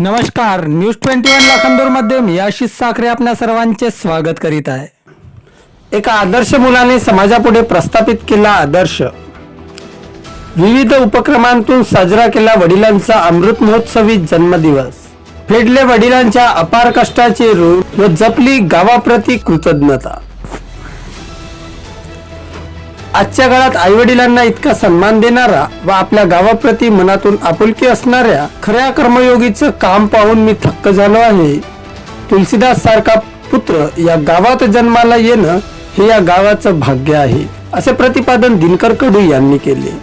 नमस्कार news twenty one लाखांदूरमध्ये मी आशिष साखरे आपल्या सर्वांचे स्वागत करीत आहे. एका आदर्श मुलाने समाजापुढे प्रस्थापित केला आदर्श. विविध उपक्रमांतून साजरा केला वडिलांचा अमृत महोत्सवी जन्मदिवस. फेडले वडिलांच्या अपार कष्टाचे ऋण व जपली गावाप्रती कृतज्ञता. आजच्या काळात आई वडिलांना इतका सन्मान देणारा व आपल्या गावाप्रती मनातून आपुलकी असणाऱ्या खऱ्या कर्मयोगीचं काम पाहून मी थक्क झालो आहे. तुलसीदास सारखा पुत्र या गावात जन्माला येणं हे या गावाचं भाग्य आहे असे प्रतिपादन दिनकर कडू यांनी केले.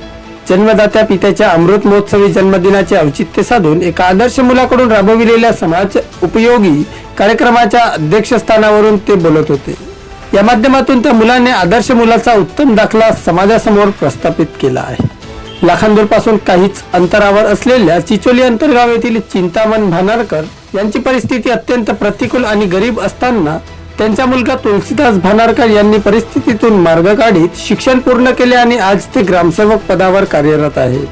जन्मदात्या पित्याच्या अमृत महोत्सवी जन्मदिनाचे औचित्य साधून एका आदर्श मुलाकडून राबविलेल्या समाज उपयोगी कार्यक्रमाच्या अध्यक्षस्थानावरून ते बोलत होते. या माध्यमातून त्या मुलाने आदर्श मुलाचा उत्तम दाखला समाजासमोर प्रस्थापित केला आहे. लाखांदूरपासून काहीच अंतरावर असलेल्या चिचोली अंतर्गाव येथील चिंतामण भानारकर यांची परिस्थिती अत्यंत प्रतिकूल आणि गरीब असताना त्यांचा मुलगा तुलसीदास भानारकर यांनी परिस्थितीतून मार्ग काढीत शिक्षण पूर्ण केले आणि आज ते ग्रामसेवक पदावर कार्यरत आहे.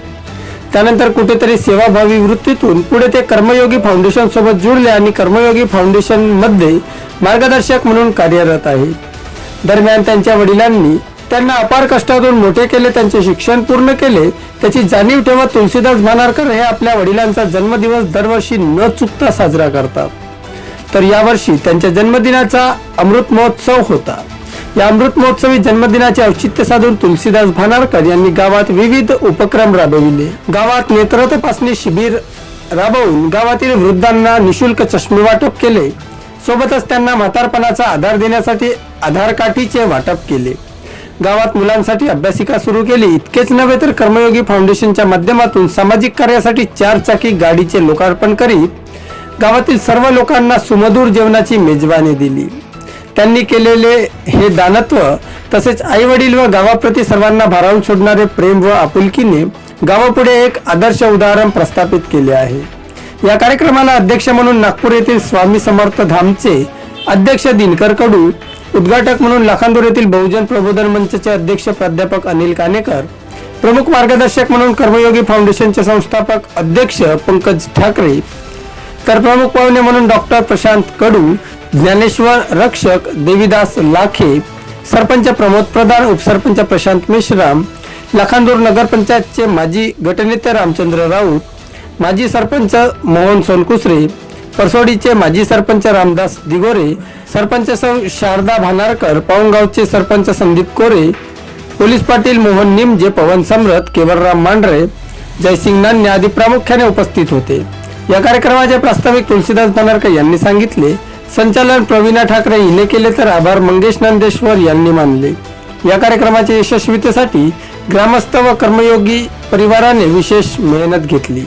त्यानंतर कुठेतरी सेवाभावी वृत्तीतून पुढे ते कर्मयोगी फाउंडेशन सोबत जुळले आणि कर्मयोगी फाउंडेशनमध्ये मार्गदर्शक म्हणून कार्यरत आहेत दरम्यान त्यांच्या वडिलांनी त्यांना अपार कष्टातून मोठे केले त्यांचे शिक्षण पूर्ण केले. त्याची जाणीव ठेवत तुलसीदास भानारकर हे आपल्या वडिलांचा जन्मदिवस दरवर्षी न चुकता साजरा करतात. तर यावर्षी त्यांच्या जन्मदिनाचा अमृत महोत्सव होता. या अमृत महोत्सवी जन्मदिनाचे औचित्य साधून तुलसीदास भानारकर यांनी गावात विविध उपक्रम राबविले. गावात नेत्र तपासणी शिबिर राबवून गावातील वृद्धांना निशुल्क चष्मे वाटप केले. सोबतच त्यांना म्हातारपणाचा आधार देण्यासाठी आधार काठीचे वाटप केले. गावात मुलांसाठी अभ्यासिका सुरू केली. इतकेच नव्हे तर कर्मयोगी फाउंडेशनच्या माध्यमातून सामाजिक कार्यासाठी चार चाकी गाडीचे लोकार्पण करीत गावातील सर्व लोकांना सुमधूर जेवणाची मेजवानी दिली. त्यांनी केलेले हे दानत्व तसेच आई वडील व गावाप्रती सर्वांना भारावून सोडणारे प्रेम व आपुलकीने गावापुढे एक आदर्श उदाहरण प्रस्थापित केले आहे. या कार्यक्रमाला अध्यक्ष म्हणून नागपूर येथील स्वामी समर्थ धामचे अध्यक्ष दिनकर कडू उद्घाटक म्हणून लाखांदूर येथील बहुजन प्रबोधन मंचचे अध्यक्ष प्राध्यापक अनिल कानेकर प्रमुख मार्गदर्शक म्हणून कर्मयोगी फाउंडेशनचे संस्थापक अध्यक्ष पंकज ठाकरे तर प्रमुख पाहुणे म्हणून डॉक्टर प्रशांत कडू ज्ञानेश्वर रक्षक देवीदास लाखे सरपंच प्रमोद प्रधान उपसरपंच प्रशांत मेश्राम लखांदूर नगरपंचायतचे माजी गटनेते रामचंद्र राऊत माजी सरपंच मोहन सोनकुसरे परसोडीचे माजी सरपंच रामदास दिगोरे सरपंच सौ शारदा भानारकर पाऊंगावचे सरपंच संदीप कोरे पोलीस पाटील मोहन निमजे पवन सम्रत केवलराम मांढरे जयसिंग नान्य आदी प्रामुख्याने उपस्थित होते. या कार्यक्रमाचे प्रास्ताविक तुलसीदास भानारकर यांनी सांगितले. संचालन प्रवीणा ठाकरे हिने केले तर आभार मंगेश नंदेश्वर यांनी मानले. या कार्यक्रमाच्या यशस्वीतेसाठी ग्रामस्थ व कर्मयोगी परिवाराने विशेष मेहनत घेतली.